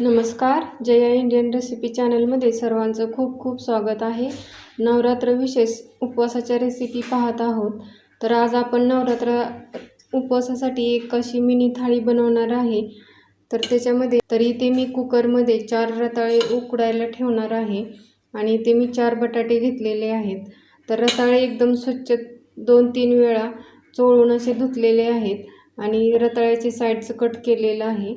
नमस्कार Jaya Indian recipe चॅनलमध्ये सर्वांचं खूप खूप स्वागत आहे. नवरात्र विशेष उपवासाच्या रेसिपी पाहत आहोत. तर आज आपण नवरात्र उपवासासाठी एक अशी मिनी थाळी बनवणार आहे तर त्याच्यामध्ये तर इथे मी कुकरमध्ये चार रताळे उकडायला ठेवणार आहे आणि इथे मी चार बटाटे घेतलेले आहेत. तर रताळे एकदम स्वच्छ दोन तीन वेळा चोळून असे धुतलेले आहेत आणि रताळ्याचे साईडचं कट केलेलं आहे.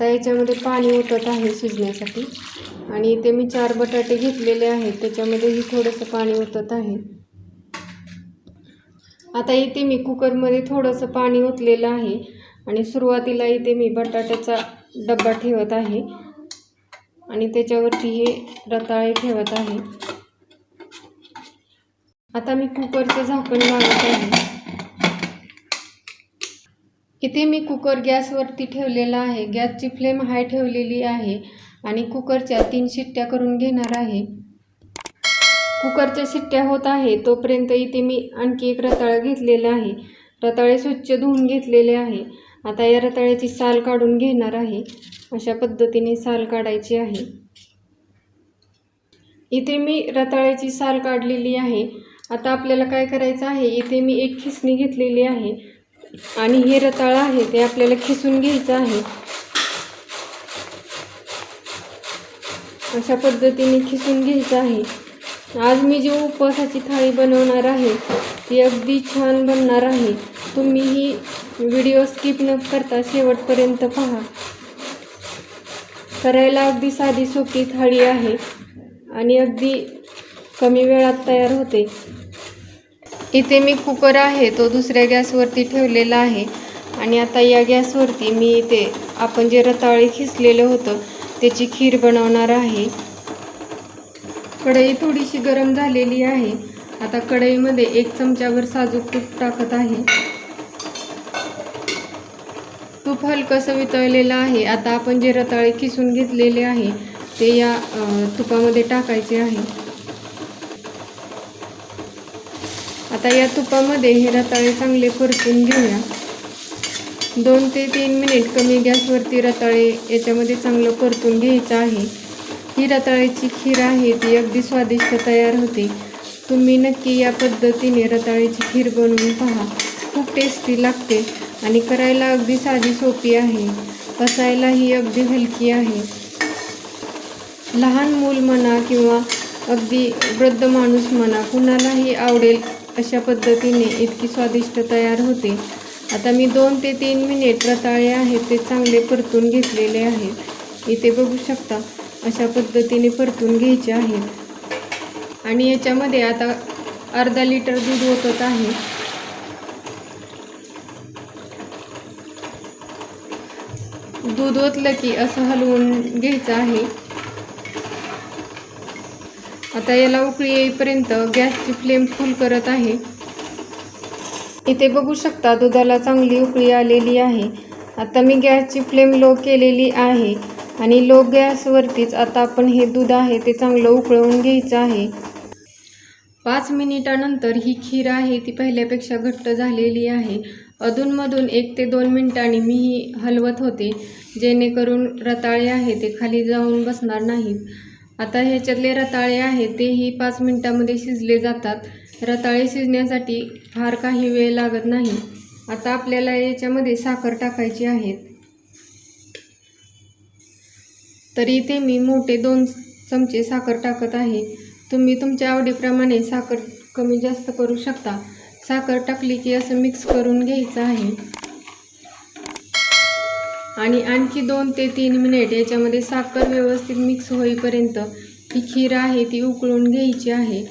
तर याच्यामध्ये पाणी ओतत आहे शिजण्यासाठी. आणि इथे मी चार बटाटे घेतलेले आहेत त्याच्यामध्येही थोडंसं पाणी ओतत आहे. आता इथे मी कुकरमध्ये थोडंसं पाणी ओतलेलं आहे आणि सुरुवातीला इथे मी बटाट्याचा डब्बा ठेवत आहे. आणि त्याच्यावरती हे रताळे ठेवत आहे. आता मी कुकरचं झाकण लावत आहे. इथे मी कुकर गॅसवरती ठेवलेला आहे. गॅसची फ्लेम हाय ठेवलेली आहे आणि कुकरच्या तीन शिट्ट्या करून घेणार आहे. कुकरच्या शिट्ट्या होत आहे. तोपर्यंत इथे मी आणखी एक रताळा घेतलेला आहे. रताळे स्वच्छ धुवून घेतलेले आहे. आता या रताळ्याची साल काढून घेणार आहे. अशा पद्धतीने साल काढायची आहे. इथे मी रताळ्याची साल काढलेली आहे. आता आपल्याला काय करायचं आहे? इथे मी एक खिसणी घेतलेली आहे. आणि हे रताळं आहे ते आपल्याला खिसून घ्यायचं आहे. अशा पद्धतीने खिसून घ्यायचं आहे. आज मी जी उपवासाची थाळी बनवणार आहे ती अगदी छान बनणार आहे. तुम्ही ही व्हिडिओ स्किप न करता शेवटपर्यंत पहा. करायला अगदी साधी सोपी थाळी आहे आणि अगदी कमी वेळात तयार होते. इथे मी कुकर आहे तो दुसऱ्या गॅसवरती ठेवलेला आहे. आणि आता या गॅसवरती मी इथे आपण जे रताळे खिसलेलं होतं त्याची खीर बनवणार आहे. कढई थोडीशी गरम झालेली आहे. आता कढईमध्ये एक चमच्यावर साजूक तूप टाकत आहे. तूप हलकंसं वितळलेलं आहे. आता आपण जे रताळे खिसून घेतलेले आहे ते या तुपामध्ये टाकायचे आहे. आता या तुपामध्ये हे रताळे चांगले परतून घेऊया. दोन ते तीन मिनिट कमी गॅसवरती रताळे याच्यामध्ये चांगलं परतून घ्यायचं आहे. ही रताळ्याची खीर आहे ती अगदी स्वादिष्ट तयार होते. तुम्ही नक्की या पद्धतीने रताळ्याची खीर बनवून पहा. खूप टेस्टी लागते आणि करायला अगदी साधी सोपी आहे. पसायलाही अगदी हलकी आहे. लहान मूल म्हणा किंवा अगदी वृद्ध माणूस म्हणा कुणालाही आवडेल अशा पद्धतीने इतकी स्वादिष्ट तयार होते. आता मी दोन ते तीन मिनिट रताळे आहेत ते चांगले परतून घेतलेले आहेत. इथे बघू शकता अशा पद्धतीने परतून घ्यायचे आहेत आणि याच्यामध्ये आता अर्धा लिटर दूध ओतत आहे. दूध ओतलं की असं हलवून घ्यायचं आहे. आता याला उकळी येईपर्यंत गॅसची फ्लेम फुल करत आहे. इथे बघू शकता दुधाला चांगली उकळी आलेली आहे. आता मी गॅसची फ्लेम लो केलेली आहे आणि लो गॅसवरतीच आता आपण हे दूध आहे ते चांगलं उकळवून घ्यायचं आहे. पाच मिनिटानंतर ही खीर आहे ती पहिल्यापेक्षा घट्ट झालेली आहे. अधूनमधून एक ते दोन मिनिटांनी मी ही हलवत होते जेणेकरून रताळे आहे ते खाली जाऊन बसणार नाहीत. आता ह्याच्यातले रताळे आहेत तेही पाच मिनटामध्ये शिजले जातात. रताळे शिजण्यासाठी फार काही वेळ लागत नाही. आता आपल्याला याच्यामध्ये साखर टाकायची आहे. तर इथे मी मोठे दोन चमचे साखर टाकत आहे. तुम्ही तुमच्या आवडीप्रमाणे साखर कमी जास्त करू शकता. साखर टाकली की असं मिक्स करून घ्यायचं आहे. आणि आणखी दोन ते तीन मिनिट याच्यामध्ये साखर व्यवस्थित मिक्स होईपर्यंत ही खीर आहे ती उकळून घ्यायची आहे.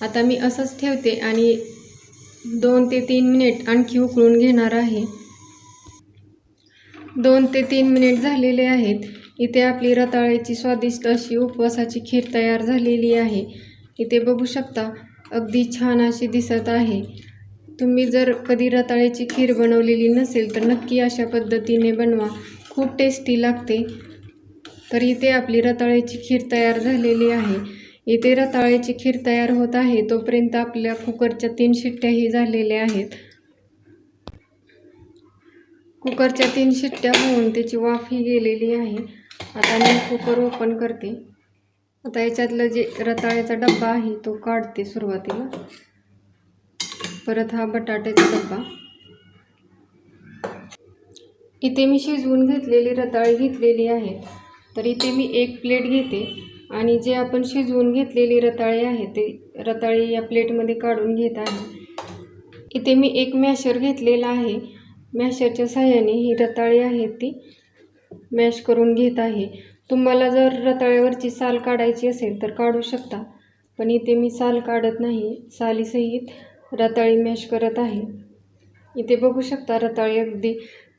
आता मी असंच ठेवते आणि दोन ते तीन मिनिट आणखी उकळून घेणार आहे. दोन ते तीन मिनिट झालेले आहेत. इथे आपली रताळ्याची स्वादिष्ट अशी उपवासाची खीर तयार झालेली आहे. इथे बघू शकता अगदी छान अशी दिसत आहे. तुम्ही जर कधी रताळ्याची खीर बनवलेली नसेल तर नक्की अशा पद्धतीने बनवा. खूप टेस्टी लागते. तर इथे आपली रताळ्याची खीर तयार झालेली आहे. इथे रताळ्याची खीर तयार होत आहे. तोपर्यंत आपल्या कुकरच्या तीन शिट्ट्याही झालेल्या आहेत. कुकरच्या तीन शिट्ट्या होऊन त्याची वाफ ही गेलेली आहे. आता मी कुकर ओपन करते. आता याच्यातलं जे रताळ्याचा डब्बा आहे तो काढते सुरुवातीला. परत हा बटाट्याचा डब्बा. इथे मी शिजवून घेतलेली रताळी घेतलेली आहे. तर इथे मी एक प्लेट घेते आणि जे आपण शिजवून घेतलेली रताळी आहे ते रताळी या प्लेटमध्ये काढून घेत आहे. इथे मी एक मॅशर घेतलेला आहे. मॅशरच्या साह्याने ही रताळी आहे ती मॅश करून घेत आहे. तुम्हाला जर रताळ्यावरची साल काढायची असेल तर काढू शकता पण इथे मी साल काढत नाही. सालीसहित रताळी मॅश करत आहे. इथे बघू शकता रताळी अगदी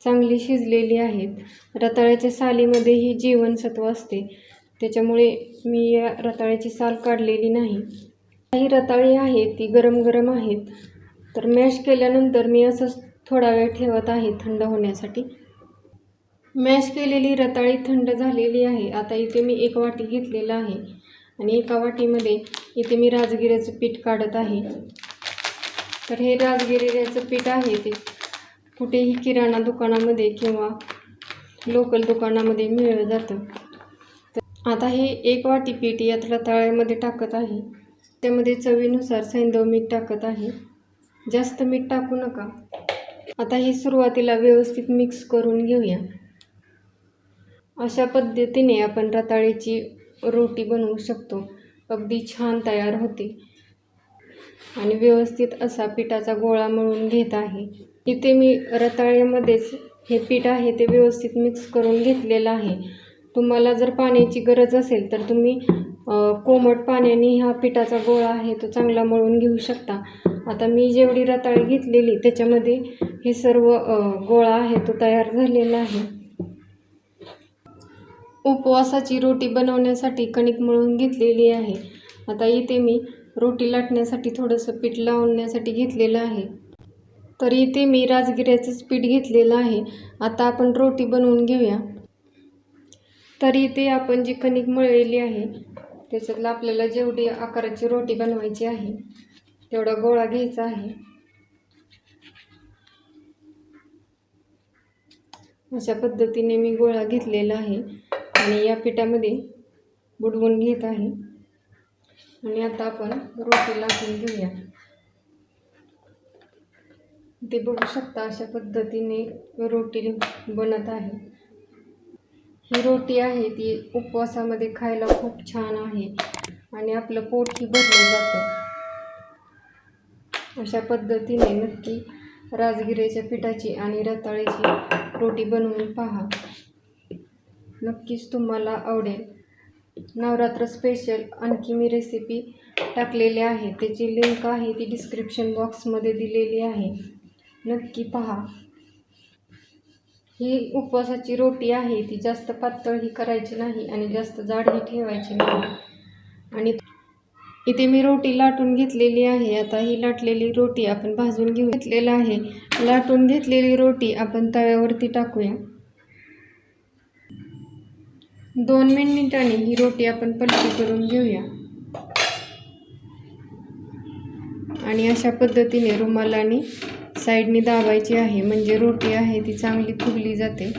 चांगली शिजलेली आहेत रताळ्याच्या सालीमध्ये ही जीवनसत्व असते. त्याच्यामुळे मी या रताळ्याची साल काढलेली नाही. काही रताळी आहेत ती गरम गरम आहेत. तर मॅश केल्यानंतर मी असंच थोडा वेळ ठेवत आहे थंड होण्यासाठी. मॅश केलेली रताळी थंड झालेली आहे. आता इथे मी एक वाटी घेतलेला आहे. आणि एका वाटीमध्ये इथे मी राजगिऱ्याचं पीठ काढत आहे. तर हे राजगिरीचं पीठ आहे ते. कुठेही किराणा दुकानामध्ये किंवा लोकल दुकानामध्ये मिळलं जातं. तर आता हे एक वाटी पीठ यात रताळ्यामध्ये टाकत आहे. त्यामध्ये चवीनुसार सैंदव मीठ टाकत आहे. जास्त मीठ टाकू नका. आता हे सुरुवातीला व्यवस्थित मिक्स करून घेऊया. अशा पद्धतीने आपण रताळ्याची रोटी बनवू शकतो. अगदी छान तयार होते. आणि व्यवस्थित असा पिठाचा गोळा मळून घेत आहे. इथे मी रताळ्यामध्येच हे पीठ आहे ते व्यवस्थित मिक्स करून घेतलेलं आहे. तुम्हाला जर पाण्याची गरज असेल तर तुम्ही कोमट पाण्याने हा पिठाचा गोळा आहे तो चांगला मळून घेऊ शकता. आता मी जेवढी रताळी घेतलेली त्याच्यामध्ये हे सर्व गोळा आहे तो तयार झालेला आहे. उपवासाची रोटी बनवण्यासाठी कणिक मळून घेतलेली आहे. आता इथे मी रोटी लाटण्यासाठी थोडंसं पीठ लावण्यासाठी घेतलेलं आहे. तर इथे मी राजगिऱ्याचंच पीठ घेतलेलं आहे. आता आपण रोटी बनवून घेऊया. तर इथे आपण जी कणिक मळलेली आहे त्याच्यातलं आपल्याला जेवढी आकाराची रोटी बनवायची आहे तेवढा गोळा घ्यायचा आहे. अशा पद्धतीने मी गोळा घेतलेला आहे आणि या पिठामध्ये बुडवून घेत आहे. आणि आता आपण रोटी लाटून घेऊया. ते बघू शकता अशा पद्धतीने रोटी बनत आहे. ही रोटी आहे ती उपवासामध्ये खायला खूप छान आहे आणि आपलं पोटही भरलं जातं. अशा पद्धतीने नक्की राजगिऱ्याच्या पिठाची आणि रताळीची रोटी बनवून पहा. नक्कीच तुम्हाला आवडेल. नवरात्र स्पेशल आणखी मी रेसिपी टाकलेली आहे. त्याची लिंक आहे ती डिस्क्रिप्शन बॉक्समध्ये दिलेली आहे. नक्की पहा. ही उपवासाची रोटी आहे. ती जास्त पातळ ही करायची नाही आणि जास्त जाडही ठेवायची नाही. आणि इथे मी रोटी लाटून घेतलेली आहे. आता ही लाटलेली रोटी आपण भाजून घेऊ. घेतलेलं आहे. लाटून घेतलेली रोटी आपण तव्यावरती टाकूया. दोन मिनिटांनी ही रोटी आपण पलटी करून घेऊया. आणि अशा पद्धतीने रुमालाने साईडने दाबायची आहे. म्हणजे रोटी आहे ती चांगली फुगली जाते.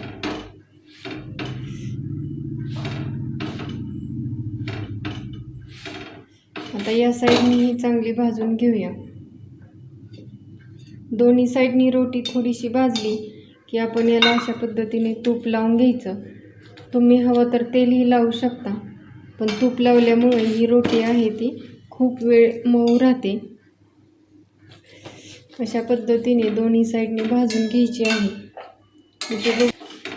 आता या साईडने ही चांगली भाजून घेऊया. दोन्ही साईडनी रोटी थोडीशी भाजली की आपण याला अशा पद्धतीने तूप लावून घ्यायचं. तुम्ही हवं तर तेलही लावू शकता. पण तूप लावल्यामुळे ही रोटी आहे ती खूप वेळ मऊ राहते. अशा पद्धतीने दोन्ही साईडने भाजून घ्यायची आहे.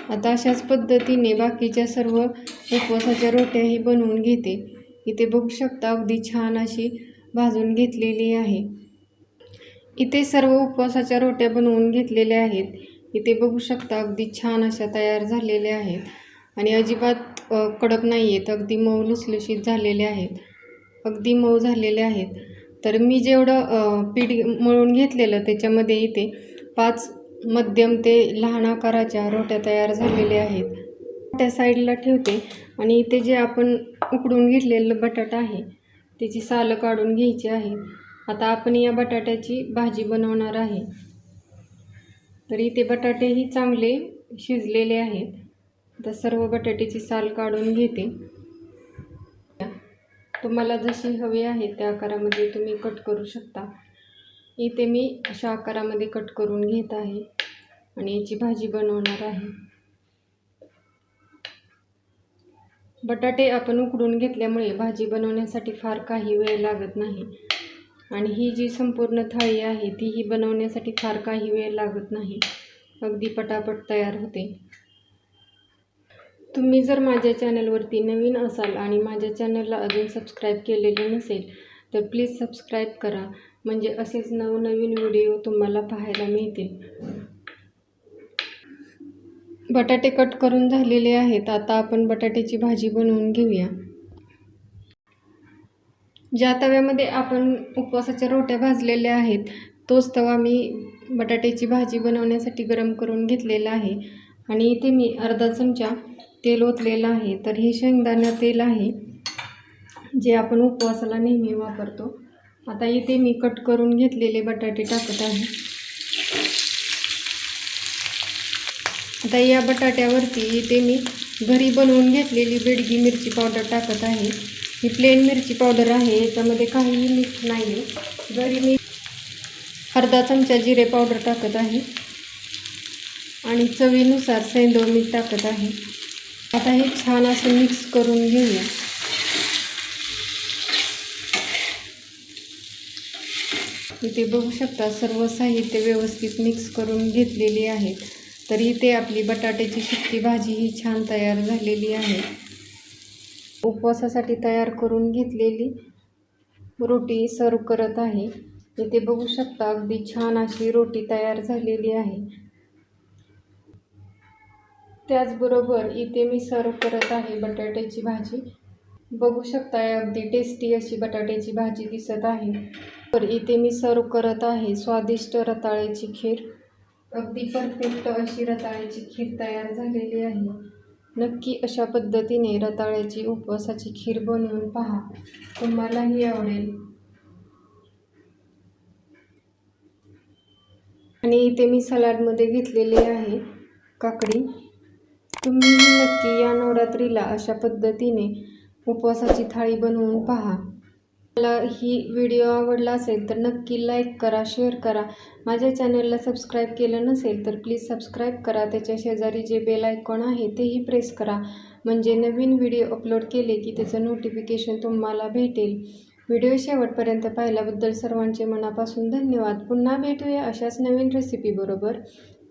आता अशाच पद्धतीने बाकीच्या सर्व उपवासाच्या रोट्याही बनवून घेते. इथे बघू शकता अगदी छान अशी भाजून घेतलेली आहे. इथे सर्व उपवासाच्या रोट्या बनवून घेतलेल्या आहेत. इथे बघू शकता अगदी छान अशा तयार झालेल्या आहेत. आणि अजिबात कडक नाही आहेत अगदी मऊ लुसलुशीत झालेले आहेत. अगदी मऊ झालेले आहेत. तर मी जेवढं पीठ मळून घेतलेलं त्याच्यामध्ये इथे पाच मध्यम ते लहान आकाराच्या रोट्या तयार झालेल्या आहेत. त्या साईडला ठेवते आणि इथे जे आपण उकडून घेतलेलं बटाटा आहे त्याची सालं काढून घ्यायची आहे. आता आपण या बटाट्याची भाजी बनवणार आहे. तर इथे बटाटेही चांगले शिजलेले आहेत. आता सर्व बटाट्याची साल काढून घेते. तुम्हाला जशी हवी आहे त्या आकारामध्ये तुम्ही कट करू शकता. इथे मी अशा आकारामध्ये कट करून घेत आहे आणि याची भाजी बनवणार आहे. बटाटे आपण उकडून घेतल्यामुळे भाजी बनवण्यासाठी फार काही वेळ लागत नाही. आणि ही जी संपूर्ण थाळी आहे तीही बनवण्यासाठी फार काही वेळ लागत नाही. अगदी पटापट तयार होते. तुम्ही जर माझ्या चॅनलवरती नवीन असाल आणि माझ्या चॅनलला अजून सबस्क्राईब केलेले नसेल तर प्लीज सबस्क्राईब करा. म्हणजे असेच नवनवीन व्हिडिओ तुम्हाला पाहायला मिळतील. बटाटे कट करून झालेले आहेत. आता आपण बटाट्याची भाजी बनवून घेऊया. ज्या तव्यामध्ये आपण उपवासाच्या रोट्या भाजलेल्या आहेत तोच तवा मी बटाट्याची भाजी बनवण्यासाठी गरम करून घेतलेला आहे. आणि इथे मी अर्धा चमचा तेल ओतलेलं आहे तर हे शेंगदाणा तेल आहे जे आपण उपवासाला नेहमी वापरतो. आता इथे मी कट करून घेतलेले बटाटे टाकत आहे. आता या बटाट्यावरती इथे मी घरी बनवून घेतलेली बेडगी मिरची पावडर टाकत आहे. ही प्लेन मिरची पावडर आहे याच्यामध्ये काहीही मिक्स नाही आहे घरी मी अर्धा चमचा जिरे पावडर टाकत आहे. आणि चवीनुसार सैंदव मीठ टाकत आहे. आता हे छान असं मिक्स करून घेऊया. इथे बघू शकता सर्व साहित्य व्यवस्थित मिक्स करून घेतलेली आहेत. तर इथे आपली बटाट्याची सुकी भाजी ही छान तयार झालेली आहे. उपवासासाठी तयार करून घेतलेली रोटी सर्व करत आहे. इथे बघू शकता अगदी छान अशी रोटी तयार झालेली आहे. त्याचबरोबर इथे मी सर्व करत आहे बटाट्याची भाजी. बघू शकता अगदी टेस्टी अशी बटाट्याची भाजी दिसत आहे. तर इथे मी सर्व करत आहे स्वादिष्ट रताळ्याची खीर. अगदी परफेक्ट अशी रताळ्याची खीर तयार झालेली आहे. नक्की अशा पद्धतीने रताळ्याची उपवासाची खीर बनवून पहा. तुम्हालाही आवडेल. आणि इथे मी सलाडमध्ये घेतलेली आहे काकडी. तुम्हीही नक्की या नवरात्रीला अशा पद्धतीने उपवासाची थाळी बनवून पहा. मला ही व्हिडिओ आवडला असेल तर नक्की लाईक करा शेअर करा. माझ्या चॅनलला सबस्क्राईब केलं नसेल तर प्लीज सबस्क्राईब करा. त्याच्या शेजारी जे बेल आयकॉन आहे तेही प्रेस करा. म्हणजे नवीन व्हिडिओ अपलोड केले की त्याचं नोटिफिकेशन तुम्हाला भेटेल. व्हिडिओ शेवटपर्यंत पाहिल्याबद्दल सर्वांचे मनापासून धन्यवाद. पुन्हा भेटूया अशाच नवीन रेसिपीबरोबर